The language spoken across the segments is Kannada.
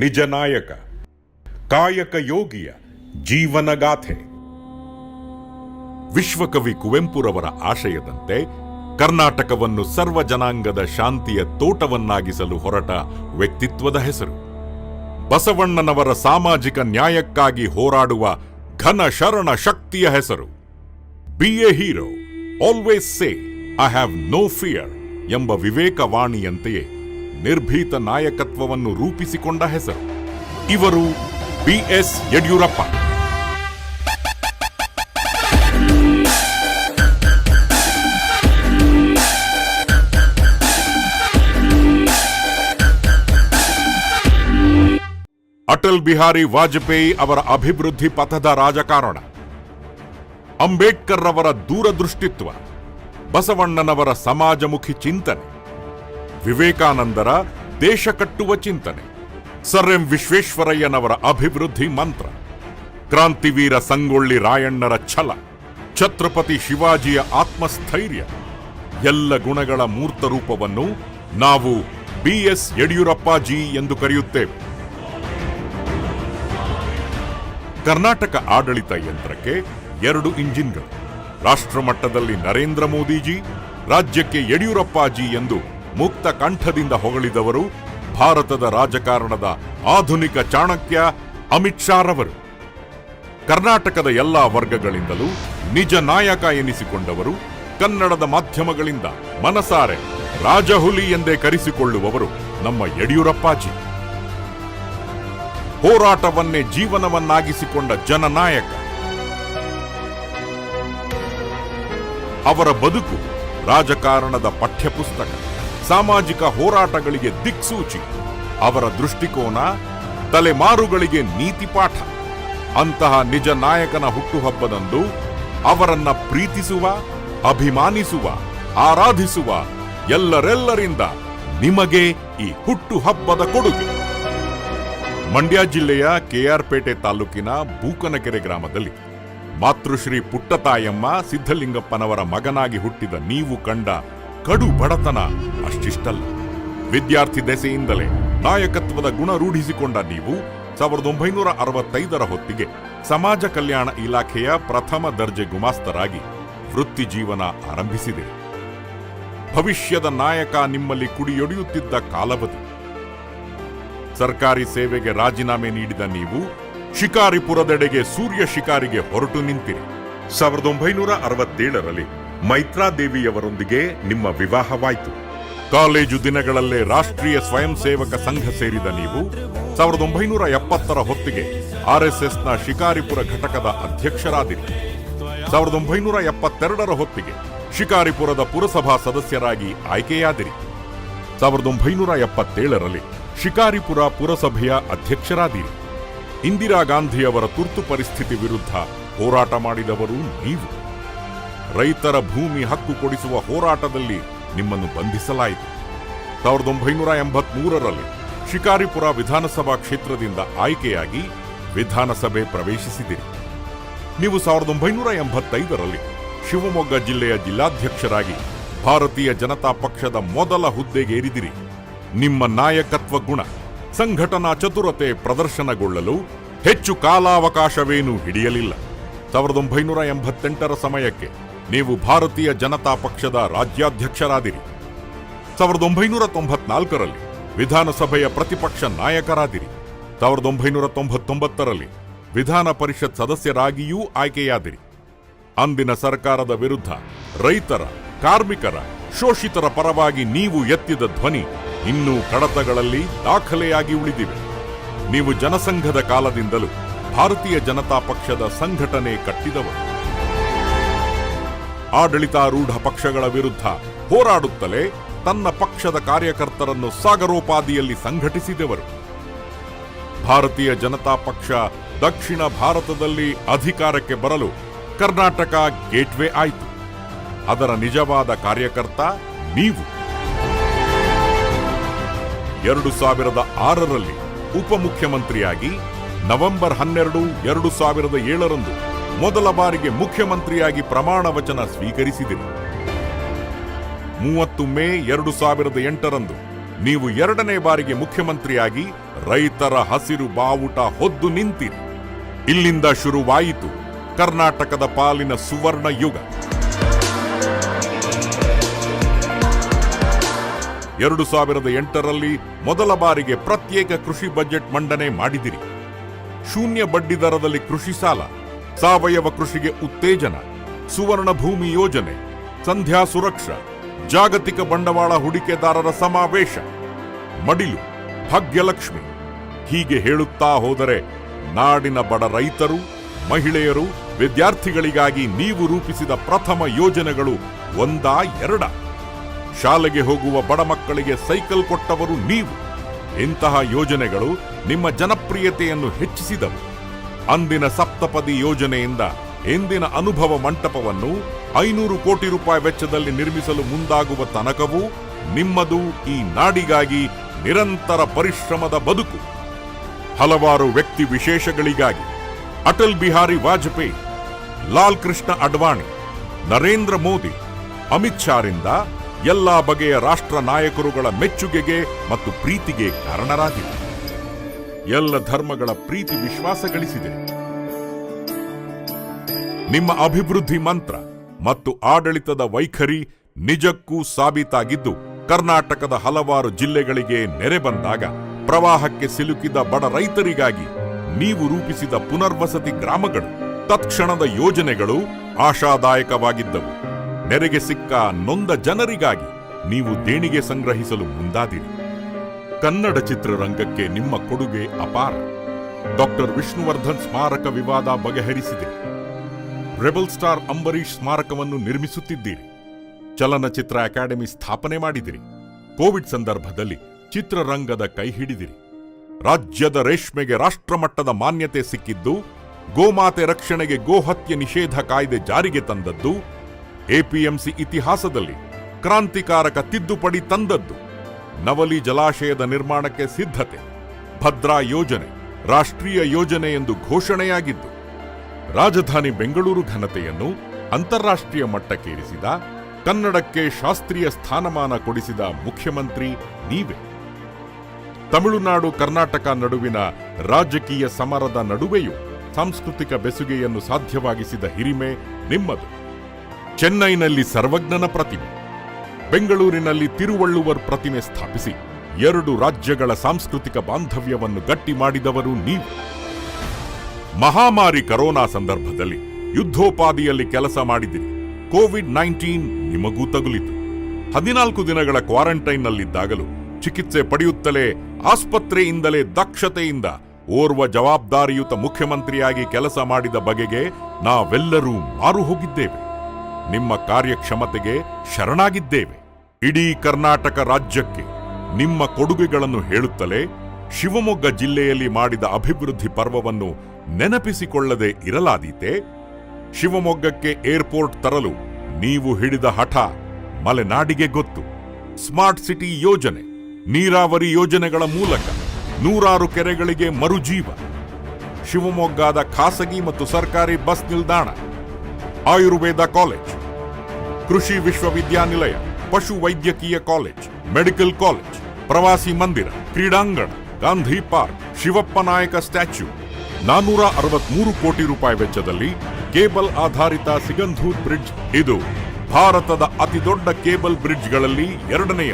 ನಿಜ ನಾಯಕ, ಕಾಯಕ ಯೋಗಿಯ ಜೀವನಗಾಥೆ. ವಿಶ್ವಕವಿ ಕುವೆಂಪುರವರ ಆಶಯದಂತೆ ಕರ್ನಾಟಕವನ್ನು ಸರ್ವ ಜನಾಂಗದ ಶಾಂತಿಯ ತೋಟವನ್ನಾಗಿಸಲು ಹೊರಟ ವ್ಯಕ್ತಿತ್ವದ ಹೆಸರು. ಬಸವಣ್ಣನವರ ಸಾಮಾಜಿಕ ನ್ಯಾಯಕ್ಕಾಗಿ ಹೋರಾಡುವ ಘನ ಶರಣ ಶಕ್ತಿಯ ಹೆಸರು. Be a hero always say I have no fear ಎಂಬ ವಿವೇಕವಾಣಿಯಂತೆಯೇ. ನಿರ್ಭೀತ ನಾಯಕತ್ವವನ್ನು ರೂಪಿಸಿಕೊಂಡ ಹೆಸರು. ಇವರು ಬಿ ಎಸ್ ಯಡಿಯೂರಪ್ಪ. ಅಟಲ್ ಬಿಹಾರಿ ವಾಜಪೇಯಿ ಅವರ ಅಭಿವೃದ್ಧಿ ಪಥದ ರಾಜಕಾರಣ. ಅಂಬೇಡ್ಕರ್ ಅವರ ದೂರದೃಷ್ಟಿತ್ವ. ಬಸವಣ್ಣನವರ ಸಮಾಜಮುಖಿ ಚಿಂತನೆ. ವಿವೇಕಾನಂದರ ದೇಶ ಕಟ್ಟುವ ಚಿಂತನೆ. ಸರ್ ಎಂ ವಿಶ್ವೇಶ್ವರಯ್ಯನವರ ಅಭಿವೃದ್ಧಿ ಮಂತ್ರ. ಕ್ರಾಂತಿವೀರ ಸಂಗೊಳ್ಳಿ ರಾಯಣ್ಣರ ಛಲ. ಛತ್ರಪತಿ ಶಿವಾಜಿಯ ಆತ್ಮಸ್ಥೈರ್ಯ. ಎಲ್ಲ ಗುಣಗಳ ಮೂರ್ತ ರೂಪವನ್ನು ನಾವು ಬಿಎಸ್ ಯಡಿಯೂರಪ್ಪಾಜಿ ಎಂದು ಕರೆಯುತ್ತೇವೆ. ಕರ್ನಾಟಕ ಆಡಳಿತ ಯಂತ್ರಕ್ಕೆ ಎರಡು ಇಂಜಿನ್ಗಳು. ರಾಷ್ಟ್ರಮಟ್ಟದಲ್ಲಿ ನರೇಂದ್ರ ಮೋದಿಜಿ, ರಾಜ್ಯಕ್ಕೆ ಯಡಿಯೂರಪ್ಪಾಜಿ ಎಂದು ಮುಕ್ತ ಕಂಠದಿಂದ ಹೊಗಳಿದವರು ಭಾರತದ ರಾಜಕಾರಣದ ಆಧುನಿಕ ಚಾಣಕ್ಯ ಅಮಿತ್ ಶಾರವರು ಕರ್ನಾಟಕದ ಎಲ್ಲಾ ವರ್ಗಗಳಿಂದಲೂ ನಿಜ ನಾಯಕ ಎನಿಸಿಕೊಂಡವರು ಕನ್ನಡದ ಮಾಧ್ಯಮಗಳಿಂದ ಮನಸಾರೆ ರಾಜಹುಲಿ ಎಂದೇ ಕರೆಸಿಕೊಳ್ಳುವವರು ನಮ್ಮ ಯಡಿಯೂರಪ್ಪಾಜಿ. ಹೋರಾಟವನ್ನೇ ಜೀವನವನ್ನಾಗಿಸಿಕೊಂಡ ಜನನಾಯಕ. ಅವರ ಬದುಕು ರಾಜಕಾರಣದ ಪಠ್ಯಪುಸ್ತಕ. ಸಾಮಾಜಿಕ ಹೋರಾಟಗಳಿಗೆ ದಿಕ್ಸೂಚಿ. ಅವರ ದೃಷ್ಟಿಕೋನ, ತಲೆಮಾರುಗಳಿಗೆ ನೀತಿಪಾಠ. ಅಂತಹ ನಿಜ ನಾಯಕನ ಹುಟ್ಟುಹಬ್ಬದಂದು ಅವರನ್ನ ಪ್ರೀತಿಸುವ, ಅಭಿಮಾನಿಸುವ, ಆರಾಧಿಸುವ ಎಲ್ಲರೆಲ್ಲರಿಂದ ನಿಮಗೆ ಈ ಹುಟ್ಟುಹಬ್ಬದ ಕೊಡುಗೆ. ಮಂಡ್ಯ ಜಿಲ್ಲೆಯ ಕೆಆರ್ಪೇಟೆ ತಾಲೂಕಿನ ಬೂಕನಕೆರೆ ಗ್ರಾಮದಲ್ಲಿ ಮಾತೃಶ್ರೀ ಪುಟ್ಟತಾಯಮ್ಮ ಸಿದ್ಧಲಿಂಗಪ್ಪನವರ ಮಗನಾಗಿ ಹುಟ್ಟಿದ ನೀವು ಕಂಡ ಕಡು ಬಡತನ ಅಷ್ಟಿಷ್ಟಲ್ಲ. ವಿದ್ಯಾರ್ಥಿ ದೆಸೆಯಿಂದಲೇ ನಾಯಕತ್ವದ ಗುಣ ರೂಢಿಸಿಕೊಂಡ ನೀವು ಸಾವಿರದ ಒಂಬೈನೂರ ಅರವತ್ತೈದರ ಹೊತ್ತಿಗೆ ಸಮಾಜ ಕಲ್ಯಾಣ ಇಲಾಖೆಯ ಪ್ರಥಮ ದರ್ಜೆ ಗುಮಾಸ್ತರಾಗಿ ವೃತ್ತಿ ಜೀವನ ಆರಂಭಿಸಿದೆ. ಭವಿಷ್ಯದ ನಾಯಕ ನಿಮ್ಮಲ್ಲಿ ಕುಡಿಯೊಡೆಯುತ್ತಿದ್ದ ಕಾಲವದು ಸರ್ಕಾರಿ ಸೇವೆಗೆ ರಾಜೀನಾಮೆ ನೀಡಿದ ನೀವು ಶಿಕಾರಿಪುರದೆಡೆಗೆ ಸೂರ್ಯ ಶಿಕಾರಿಗೆ ಹೊರಟು ನಿಂತಿರಿ. ಸಾವಿರದ ಒಂಬೈನೂರ ಅರವತ್ತೇಳರಲ್ಲಿ ಮೈತ್ರಾದೇವಿಯವರೊಂದಿಗೆ ನಿಮ್ಮ ವಿವಾಹವಾಯಿತು. ಕಾಲೇಜು ದಿನಗಳಲ್ಲೇ ರಾಷ್ಟ್ರೀಯ ಸ್ವಯಂ ಸೇವಕ ಸಂಘ ಸೇರಿದ ನೀವು ಸಾವಿರದ ಒಂಬೈನೂರ ಎಪ್ಪತ್ತರ ಹೊತ್ತಿಗೆ ಆರ್ಎಸ್ಎಸ್ನ ಶಿಕಾರಿಪುರ ಘಟಕದ ಅಧ್ಯಕ್ಷರಾದಿರಿ. ಸಾವಿರದ ಒಂಬೈನೂರ ಎಪ್ಪತ್ತೆರಡರ ಹೊತ್ತಿಗೆ ಶಿಕಾರಿಪುರದ ಪುರಸಭಾ ಸದಸ್ಯರಾಗಿ ಆಯ್ಕೆಯಾದಿರಿ. ಸಾವಿರದ ಒಂಬೈನೂರ ಎಪ್ಪತ್ತೇಳರಲ್ಲಿ ಶಿಕಾರಿಪುರ ಪುರಸಭೆಯ ಅಧ್ಯಕ್ಷರಾದಿರಿ. ಇಂದಿರಾ ಗಾಂಧಿಯವರ ತುರ್ತು ಪರಿಸ್ಥಿತಿ ವಿರುದ್ಧ ಹೋರಾಟ ಮಾಡಿದವರು ನೀವು. ರೈತರ ಭೂಮಿ ಹಕ್ಕು ಕೊಡಿಸುವ ಹೋರಾಟದಲ್ಲಿ ನಿಮ್ಮನ್ನು ಬಂಧಿಸಲಾಯಿತು. ಸಾವಿರದ ಒಂಬೈನೂರ ಎಂಬತ್ಮೂರರಲ್ಲಿ ಶಿಕಾರಿಪುರ ವಿಧಾನಸಭಾ ಕ್ಷೇತ್ರದಿಂದ ಆಯ್ಕೆಯಾಗಿ ವಿಧಾನಸಭೆ ಪ್ರವೇಶಿಸಿದಿರಿ. ನೀವು ಸಾವಿರದ ಒಂಬೈನೂರ ಎಂಬತ್ತೈದರಲ್ಲಿ ಶಿವಮೊಗ್ಗ ಜಿಲ್ಲೆಯ ಜಿಲ್ಲಾಧ್ಯಕ್ಷರಾಗಿ ಭಾರತೀಯ ಜನತಾ ಪಕ್ಷದ ಮೊದಲ ಹುದ್ದೆಗೇರಿದಿರಿ. ನಿಮ್ಮ ನಾಯಕತ್ವ ಗುಣ, ಸಂಘಟನಾ ಚತುರತೆ ಪ್ರದರ್ಶನಗೊಳ್ಳಲು ಹೆಚ್ಚು ಕಾಲಾವಕಾಶವೇನೂ ಹಿಡಿಯಲಿಲ್ಲ. ಸಾವಿರದ ಒಂಬೈನೂರ ಎಂಬತ್ತೆಂಟರ ಸಮಯಕ್ಕೆ ನೀವು ಭಾರತೀಯ ಜನತಾ ಪಕ್ಷದ ರಾಜ್ಯಾಧ್ಯಕ್ಷರಾದಿರಿ. ಸಾವಿರದ ಒಂಬೈನೂರ ತೊಂಬತ್ನಾಲ್ಕರಲ್ಲಿ ವಿಧಾನಸಭೆಯ ಪ್ರತಿಪಕ್ಷ ನಾಯಕರಾದಿರಿ. ಸಾವಿರದ ಒಂಬೈನೂರ ತೊಂಬತ್ತೊಂಬತ್ತರಲ್ಲಿ ವಿಧಾನ ಪರಿಷತ್ ಸದಸ್ಯರಾಗಿಯೂ ಆಯ್ಕೆಯಾದಿರಿ. ಅಂದಿನ ಸರ್ಕಾರದ ವಿರುದ್ಧ ರೈತರ, ಕಾರ್ಮಿಕರ, ಶೋಷಿತರ ಪರವಾಗಿ ನೀವು ಎತ್ತಿದ ಧ್ವನಿ ಇನ್ನೂ ಕಡತಗಳಲ್ಲಿ ದಾಖಲೆಯಾಗಿ ಉಳಿದಿವೆ. ನೀವು ಜನಸಂಘದ ಕಾಲದಿಂದಲೂ ಭಾರತೀಯ ಜನತಾ ಪಕ್ಷದ ಸಂಘಟನೆ ಕಟ್ಟಿದವರು. ಆಡಳಿತಾರೂಢ ಪಕ್ಷಗಳ ವಿರುದ್ಧ ಹೋರಾಡುತ್ತಲೇ ತನ್ನ ಪಕ್ಷದ ಕಾರ್ಯಕರ್ತರನ್ನು ಸಾಗರೋಪಾದಿಯಲ್ಲಿ ಸಂಘಟಿಸಿದವರು. ಭಾರತೀಯ ಜನತಾ ಪಕ್ಷ ದಕ್ಷಿಣ ಭಾರತದಲ್ಲಿ ಅಧಿಕಾರಕ್ಕೆ ಬರಲು ಕರ್ನಾಟಕ ಗೇಟ್ವೇ ಆಯಿತು. ಅದರ ನಿಜವಾದ ಕಾರ್ಯಕರ್ತ ನೀವು. ಎರಡು ಸಾವಿರದ ಆರರಲ್ಲಿ ಉಪಮುಖ್ಯಮಂತ್ರಿಯಾಗಿ ನವೆಂಬರ್ ಹನ್ನೆರಡು, ಎರಡು ಸಾವಿರದ ಏಳರಂದು ಮೊದಲ ಬಾರಿಗೆ ಮುಖ್ಯಮಂತ್ರಿಯಾಗಿ ಪ್ರಮಾಣ ವಚನ ಸ್ವೀಕರಿಸಿದಿರಿ. ಮೂವತ್ತು ಮೇ ಎರಡು ಸಾವಿರದ ಎಂಟರಂದು ನೀವು ಎರಡನೇ ಬಾರಿಗೆ ಮುಖ್ಯಮಂತ್ರಿಯಾಗಿ ರೈತರ ಹಸಿರು ಬಾವುಟ ಹೊದ್ದು ನಿಂತಿರಿ. ಇಲ್ಲಿಂದ ಶುರುವಾಯಿತು ಕರ್ನಾಟಕದ ಪಾಲಿನ ಸುವರ್ಣ ಯುಗ. ಎರಡು ಸಾವಿರದ ಎಂಟರಲ್ಲಿ ಮೊದಲ ಬಾರಿಗೆ ಪ್ರತ್ಯೇಕ ಕೃಷಿ ಬಜೆಟ್ ಮಂಡನೆ ಮಾಡಿದಿರಿ. ಶೂನ್ಯ ಬಡ್ಡಿ ದರದಲ್ಲಿ ಕೃಷಿ ಸಾಲ ಸಾವಯವ ಕೃಷಿಗೆ ಉತ್ತೇಜನ, ಸುವರ್ಣ ಭೂಮಿ ಯೋಜನೆ, ಸಂಧ್ಯಾ ಸುರಕ್ಷಾ, ಜಾಗತಿಕ ಬಂಡವಾಳ ಹೂಡಿಕೆದಾರರ ಸಮಾವೇಶ. ಮಡಿಲು, ಭಾಗ್ಯಲಕ್ಷ್ಮಿ. ಹೀಗೆ ಹೇಳುತ್ತಾ ಹೋದರೆ ನಾಡಿನ ಬಡ ರೈತರು, ಮಹಿಳೆಯರು, ವಿದ್ಯಾರ್ಥಿಗಳಿಗಾಗಿ ನೀವು ರೂಪಿಸಿದ ಪ್ರಥಮ ಯೋಜನೆಗಳು ಒಂದಾ ಎರಡ. ಶಾಲೆಗೆ ಹೋಗುವ ಬಡ ಮಕ್ಕಳಿಗೆ ಸೈಕಲ್ ಕೊಟ್ಟವರು ನೀವು. ಇಂತಹ ಯೋಜನೆಗಳು ನಿಮ್ಮ ಜನಪ್ರಿಯತೆಯನ್ನು ಹೆಚ್ಚಿಸಿದವು. ಅಂದಿನ ಸಪ್ತಪದಿ ಯೋಜನೆಯಿಂದ ಇಂದಿನ ಅನುಭವ ಮಂಟಪವನ್ನು ಐನೂರು ಕೋಟಿ ರೂಪಾಯಿ ವೆಚ್ಚದಲ್ಲಿ ನಿರ್ಮಿಸಲು ಮುಂದಾಗುವ ತನಕವೂ ನಿಮ್ಮದು ಈ ನಾಡಿಗಾಗಿ ನಿರಂತರ ಪರಿಶ್ರಮದ ಬದುಕು. ಹಲವಾರು ವ್ಯಕ್ತಿ ವಿಶೇಷಗಳಿಗಾಗಿ ಅಟಲ್ ಬಿಹಾರಿ ವಾಜಪೇಯಿ, ಲಾಲ್ ಕೃಷ್ಣ ಅಡ್ವಾಣಿ, ನರೇಂದ್ರ ಮೋದಿ, ಅಮಿತ್ ಶಾರಿಂದ ಎಲ್ಲಾ ಬಗೆಯ ರಾಷ್ಟ್ರ ನಾಯಕರುಗಳ ಮೆಚ್ಚುಗೆಗೆ ಮತ್ತು ಪ್ರೀತಿಗೆ ಕಾರಣರಾಗಿದೆ ಎಲ್ಲ ಧರ್ಮಗಳ ಪ್ರೀತಿ ವಿಶ್ವಾಸ ಗಳಿಸಿದೆ ನಿಮ್ಮ ಅಭಿವೃದ್ಧಿ ಮಂತ್ರ ಮತ್ತು ಆಡಳಿತದ ವೈಖರಿ ನಿಜಕ್ಕೂ ಸಾಬೀತಾಗಿದ್ದು, ಕರ್ನಾಟಕದ ಹಲವಾರು ಜಿಲ್ಲೆಗಳಿಗೆ ನೆರೆ ಬಂದಾಗ, ಪ್ರವಾಹಕ್ಕೆ ಸಿಲುಕಿದ ಬಡ ರೈತರಿಗಾಗಿ ನೀವು ರೂಪಿಸಿದ ಪುನರ್ವಸತಿ ಗ್ರಾಮಗಳು, ತತ್ಕ್ಷಣದ ಯೋಜನೆಗಳು ಆಶಾದಾಯಕವಾಗಿದ್ದವು. ನೆರೆಗೆ ಸಿಕ್ಕ ನೊಂದ ಜನರಿಗಾಗಿ ನೀವು ದೇಣಿಗೆ ಸಂಗ್ರಹಿಸಲು ಮುಂದಾದಿರಿ. ಕನ್ನಡ ಚಿತ್ರರಂಗಕ್ಕೆ ನಿಮ್ಮ ಕೊಡುಗೆ ಅಪಾರ. ಡಾಕ್ಟರ್ ವಿಷ್ಣುವರ್ಧನ್ ಸ್ಮಾರಕ ವಿವಾದ ಬಗೆಹರಿಸಿದೆ. ರೆಬಲ್ ಸ್ಟಾರ್ ಅಂಬರೀಷ್ ಸ್ಮಾರಕವನ್ನು ನಿರ್ಮಿಸುತ್ತಿದ್ದೀರಿ. ಚಲನಚಿತ್ರ ಅಕಾಡೆಮಿ ಸ್ಥಾಪನೆ ಮಾಡಿದಿರಿ. ಕೋವಿಡ್ ಸಂದರ್ಭದಲ್ಲಿ ಚಿತ್ರರಂಗದ ಕೈ ಹಿಡಿದಿರಿ. ರಾಜ್ಯದ ರೇಷ್ಮೆಗೆ ರಾಷ್ಟ್ರಮಟ್ಟದ ಮಾನ್ಯತೆ ಸಿಕ್ಕಿದ್ದು, ಗೋಮಾತೆ ರಕ್ಷಣೆಗೆ ಗೋಹತ್ಯೆ ನಿಷೇಧ ಕಾಯ್ದೆ ಜಾರಿಗೆ ತಂದದ್ದು, ಎಪಿಎಂಸಿ ಇತಿಹಾಸದಲ್ಲಿ ಕ್ರಾಂತಿಕಾರಕ ತಿದ್ದುಪಡಿ ತಂದದ್ದು. ನವಲಿ ಜಲಾಶಯದ ನಿರ್ಮಾಣಕ್ಕೆ ಸಿದ್ಧತೆ, ಭದ್ರಾ ಯೋಜನೆ, ರಾಷ್ಟ್ರೀಯ ಯೋಜನೆ ಎಂದು ಘೋಷಣೆಯಾಗಿದ್ದು, ರಾಜಧಾನಿ ಬೆಂಗಳೂರು ಘನತೆಯನ್ನು ಅಂತಾರಾಷ್ಟ್ರೀಯ ಮಟ್ಟಕ್ಕೇರಿಸಿದ, ಕನ್ನಡಕ್ಕೆ ಶಾಸ್ತ್ರೀಯ ಸ್ಥಾನಮಾನ ಕೊಡಿಸಿದ ಮುಖ್ಯಮಂತ್ರಿ ನೀವೇ. ತಮಿಳುನಾಡು ಕರ್ನಾಟಕ ನಡುವಿನ ರಾಜಕೀಯ ಸಮರದ ನಡುವೆಯೂ ಸಾಂಸ್ಕೃತಿಕ ಬೆಸುಗೆಯನ್ನು ಸಾಧ್ಯವಾಗಿಸಿದ ಹಿರಿಮೆ ನಿಮ್ಮದು. ಚೆನ್ನೈನಲ್ಲಿ ಸರ್ವಜ್ಞನ ಪ್ರತಿಮೆ. ಬೆಂಗಳೂರಿನಲ್ಲಿ ತಿರುವಳ್ಳುವರ್ ಪ್ರತಿಮೆ ಸ್ಥಾಪಿಸಿ. ಎರಡು ರಾಜ್ಯಗಳ ಸಾಂಸ್ಕೃತಿಕ ಬಾಂಧವ್ಯವನ್ನು ಗಟ್ಟಿ ಮಾಡಿದವರು ನೀವು. ಮಹಾಮಾರಿ ಕರೋನಾ ಸಂದರ್ಭದಲ್ಲಿ ಯುದ್ಧೋಪಾದಿಯಲ್ಲಿ ಕೆಲಸ ಮಾಡಿದಿರಿ. ಕೋವಿಡ್ ನೈನ್ಟೀನ್ ನಿಮಗೂ ತಗುಲಿತು. ಹದಿನಾಲ್ಕು ದಿನಗಳ ಕ್ವಾರಂಟೈನ್ನಲ್ಲಿದ್ದಾಗಲೂ ಚಿಕಿತ್ಸೆ ಪಡೆಯುತ್ತಲೇ ಆಸ್ಪತ್ರೆಯಿಂದಲೇ ದಕ್ಷತೆಯಿಂದ ಓರ್ವ ಜವಾಬ್ದಾರಿಯುತ ಮುಖ್ಯಮಂತ್ರಿಯಾಗಿ ಕೆಲಸ ಮಾಡಿದ ಬಗೆಗೆ ನಾವೆಲ್ಲರೂ ಮಾರು ಹೋಗಿದ್ದೇವೆ ನಿಮ್ಮ ಕಾರ್ಯಕ್ಷಮತೆಗೆ ಶರಣಾಗಿದ್ದೇವೆ. ಇಡೀ ಕರ್ನಾಟಕ ರಾಜ್ಯಕ್ಕೆ ನಿಮ್ಮ ಕೊಡುಗೆಗಳನ್ನು ಹೇಳುತ್ತಲೇ ಶಿವಮೊಗ್ಗ ಜಿಲ್ಲೆಯಲ್ಲಿ ಮಾಡಿದ ಅಭಿವೃದ್ಧಿ ಪರ್ವವನ್ನು ನೆನಪಿಸಿಕೊಳ್ಳದೆ ಇರಲಾದೀತೆ, ಶಿವಮೊಗ್ಗಕ್ಕೆ ಏರ್ಪೋರ್ಟ್ ತರಲು ನೀವು ಹಿಡಿದ ಹಠ ಮಲೆನಾಡಿಗೆ ಗೊತ್ತು. ಸ್ಮಾರ್ಟ್ ಸಿಟಿ ಯೋಜನೆ, ನೀರಾವರಿ ಯೋಜನೆಗಳ ಮೂಲಕ ನೂರಾರು ಕೆರೆಗಳಿಗೆ ಮರುಜೀವ. ಶಿವಮೊಗ್ಗದ ಖಾಸಗಿ ಮತ್ತು ಸರ್ಕಾರಿ ಬಸ್ ನಿಲ್ದಾಣ, ಆಯುರ್ವೇದ ಕಾಲೇಜ್, ಕೃಷಿ ವಿಶ್ವವಿದ್ಯಾನಿಲಯ ಪಶು ವೈದ್ಯಕೀಯ ಕಾಲೇಜ್, ಮೆಡಿಕಲ್ ಕಾಲೇಜ್, ಪ್ರವಾಸಿ ಮಂದಿರ, ಕ್ರೀಡಾಂಗಣ, ಗಾಂಧಿ ಪಾರ್ಕ್, ಶಿವಪ್ಪ ನಾಯಕ ಸ್ಟ್ಯಾಚ್ಯೂ. ನಾನೂರ ಅರವತ್ಮೂರು ಕೋಟಿ ರೂಪಾಯಿ ವೆಚ್ಚದಲ್ಲಿ ಕೇಬಲ್ ಆಧಾರಿತ ಸಿಗಂಧೂರ್ ಬ್ರಿಡ್ಜ್ ಇದು. ಭಾರತದ ಅತಿದೊಡ್ಡ ಕೇಬಲ್ ಬ್ರಿಡ್ಜ್ಗಳಲ್ಲಿ ಎರಡನೆಯ,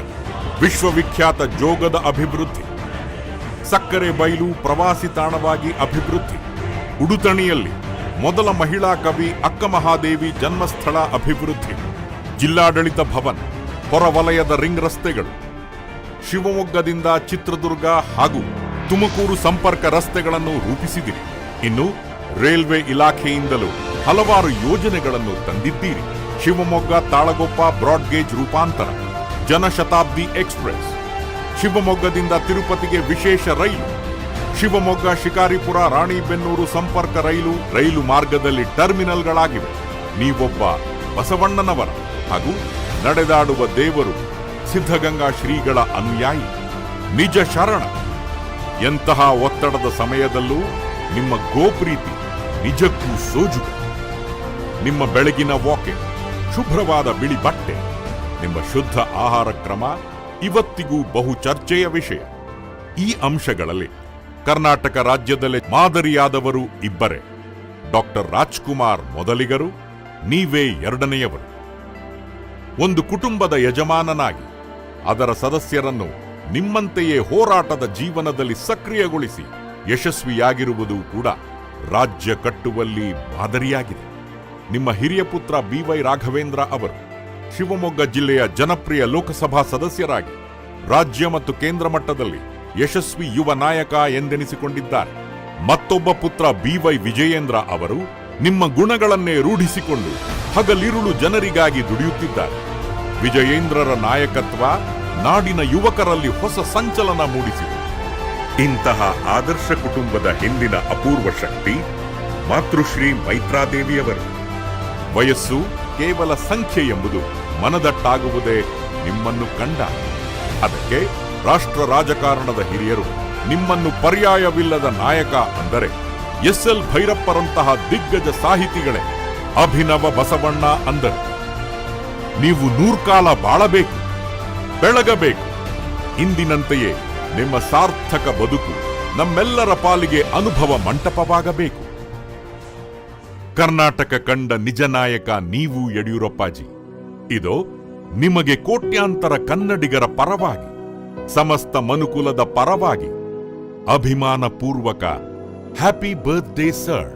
ವಿಶ್ವವಿಖ್ಯಾತ ಜೋಗದ ಅಭಿವೃದ್ಧಿ. ಸಕ್ಕರೆ ಬೈಲು ಪ್ರವಾಸಿ ತಾಣವಾಗಿ ಅಭಿವೃದ್ಧಿ. ಉಡುತಣಿಯಲ್ಲಿ ಮೊದಲ ಮಹಿಳಾ ಕವಿ ಅಕ್ಕ ಮಹಾದೇವಿ ಜನ್ಮಸ್ಥಳ ಅಭಿವೃದ್ಧಿ. ಜಿಲ್ಲಾಡಳಿತ ಭವನ ಹೊರವಲಯದ ರಿಂಗ್ ರಸ್ತೆಗಳು, ಶಿವಮೊಗ್ಗದಿಂದ ಚಿತ್ರದುರ್ಗ ಹಾಗೂ ತುಮಕೂರು ಸಂಪರ್ಕ ರಸ್ತೆಗಳನ್ನು ರೂಪಿಸಿದಿರಿ ಇನ್ನು ರೈಲ್ವೆ ಇಲಾಖೆಯಿಂದಲೂ ಹಲವಾರು ಯೋಜನೆಗಳನ್ನು ತಂದಿದ್ದೀರಿ. ಶಿವಮೊಗ್ಗ ತಾಳಗೊಪ್ಪ ಬ್ರಾಡ್ಗೇಜ್ ರೂಪಾಂತರ, ಜನಶತಾಬ್ದಿ ಎಕ್ಸ್ಪ್ರೆಸ್, ಶಿವಮೊಗ್ಗದಿಂದ ತಿರುಪತಿಗೆ ವಿಶೇಷ ರೈಲು, ಶಿವಮೊಗ್ಗ ಶಿಕಾರಿಪುರ ರಾಣಿಬೆನ್ನೂರು ಸಂಪರ್ಕ ರೈಲು ರೈಲು ಮಾರ್ಗದಲ್ಲಿ ಟರ್ಮಿನಲ್ಗಳಾಗಿವೆ. ನೀವೊಬ್ಬ ಬಸವಣ್ಣನವರ ಹಾಗೂ ನಡೆದಾಡುವ ದೇವರು ಸಿದ್ಧಗಂಗಾ ಶ್ರೀಗಳ ಅನುಯಾಯಿ. ನಿಜ ಶರಣ. ಎಂತಹ ಒತ್ತಡದ ಸಮಯದಲ್ಲೂ ನಿಮ್ಮ ಗೋಪ್ರೀತಿ ನಿಜಕ್ಕೂ ಸೋಜು. ನಿಮ್ಮ ಬೆಳಗಿನ ವಾಕೆ, ಶುಭ್ರವಾದ ಬಿಳಿ ಬಟ್ಟೆ, ನಿಮ್ಮ ಶುದ್ಧ ಆಹಾರ ಕ್ರಮ ಇವತ್ತಿಗೂ ಬಹು ಚರ್ಚೆಯ ವಿಷಯ. ಈ ಅಂಶಗಳಲ್ಲಿ ಕರ್ನಾಟಕ ರಾಜ್ಯದಲ್ಲೇ ಮಾದರಿಯಾದವರು ಇಬ್ಬರೇ. ಡಾಕ್ಟರ್ ರಾಜ್ಕುಮಾರ್ ಮೊದಲಿಗರು, ನೀವೇ ಎರಡನೆಯವರು. ಒಂದು ಕುಟುಂಬದ ಯಜಮಾನನಾಗಿ, ಅದರ ಸದಸ್ಯರನ್ನು ನಿಮ್ಮಂತೆಯೇ ಹೋರಾಟದ ಜೀವನದಲ್ಲಿ ಸಕ್ರಿಯಗೊಳಿಸಿ ಯಶಸ್ವಿಯಾಗಿರುವುದು ಕೂಡ ರಾಜ್ಯ ಕಟ್ಟುವಲ್ಲಿ ಮಾದರಿಯಾಗಿದೆ. ನಿಮ್ಮ ಹಿರಿಯ ಪುತ್ರ ಬಿವೈ ರಾಘವೇಂದ್ರ ಅವರು ಶಿವಮೊಗ್ಗ ಜಿಲ್ಲೆಯ ಜನಪ್ರಿಯ ಲೋಕಸಭಾ ಸದಸ್ಯರಾಗಿ ರಾಜ್ಯ ಮತ್ತು ಕೇಂದ್ರ ಮಟ್ಟದಲ್ಲಿ ಯಶಸ್ವಿ ಯುವ ನಾಯಕ ಎಂದೆನಿಸಿಕೊಂಡಿದ್ದಾರೆ. ಮತ್ತೊಬ್ಬ ಪುತ್ರ ಬಿವೈ ವಿಜಯೇಂದ್ರ ಅವರು ನಿಮ್ಮ ಗುಣಗಳನ್ನೇ ರೂಢಿಸಿಕೊಂಡು ಹಗಲಿರುಳು ಜನರಿಗಾಗಿ ದುಡಿಯುತ್ತಿದ್ದಾರೆ. ವಿಜಯೇಂದ್ರರ ನಾಯಕತ್ವ ನಾಡಿನ ಯುವಕರಲ್ಲಿ ಹೊಸ ಸಂಚಲನ ಮೂಡಿಸಿದೆ. ಇಂತಹ ಆದರ್ಶ ಕುಟುಂಬದ ಹಿಂದಿನ ಅಪೂರ್ವ ಶಕ್ತಿ ಮಾತೃಶ್ರೀ ಮೈತ್ರಾದೇವಿಯವರು. ವಯಸ್ಸು ಕೇವಲ ಸಂಖ್ಯೆ ಎಂಬುದು ಮನದಟ್ಟಾಗುವುದೇ ನಿಮ್ಮನ್ನು ಕಂಡ. ಅದಕ್ಕೆ ರಾಷ್ಟ್ರ ರಾಜಕಾರಣದ ಹಿರಿಯರು ನಿಮ್ಮನ್ನು ಪರ್ಯಾಯವಿಲ್ಲದ ನಾಯಕ ಅಂದರೆ ಎಸ್ ಎಲ್ ಭೈರಪ್ಪರಂತಹ ದಿಗ್ಗಜ ಸಾಹಿತಿಗಳೇ, ಅಭಿನವ ಬಸವಣ್ಣ ಅಂದರು. ನೀವು ನೂರ್ಕಾಲ ಬಾಳಬೇಕು, ಬೆಳಗಬೇಕು. ಇಂದಿನಂತೆಯೇ ನಿಮ್ಮ ಸಾರ್ಥಕ ಬದುಕು ನಮ್ಮೆಲ್ಲರ ಪಾಲಿಗೆ ಅನುಭವ ಮಂಟಪವಾಗಬೇಕು. ಕರ್ನಾಟಕ ಕಂಡ ನಿಜ ನಾಯಕ ನೀವು ಯಡಿಯೂರಪ್ಪಾಜಿ. ಇದು ನಿಮಗೆ ಕೋಟ್ಯಾಂತರ ಕನ್ನಡಿಗರ ಪರವಾಗಿ, ಸಮಸ್ತ ಮನುಕುಲದ ಪರವಾಗಿ ಅಭಿಮಾನಪೂರ್ವಕ ಹ್ಯಾಪಿ ಬರ್ತ್ಡೇ, ಸರ್.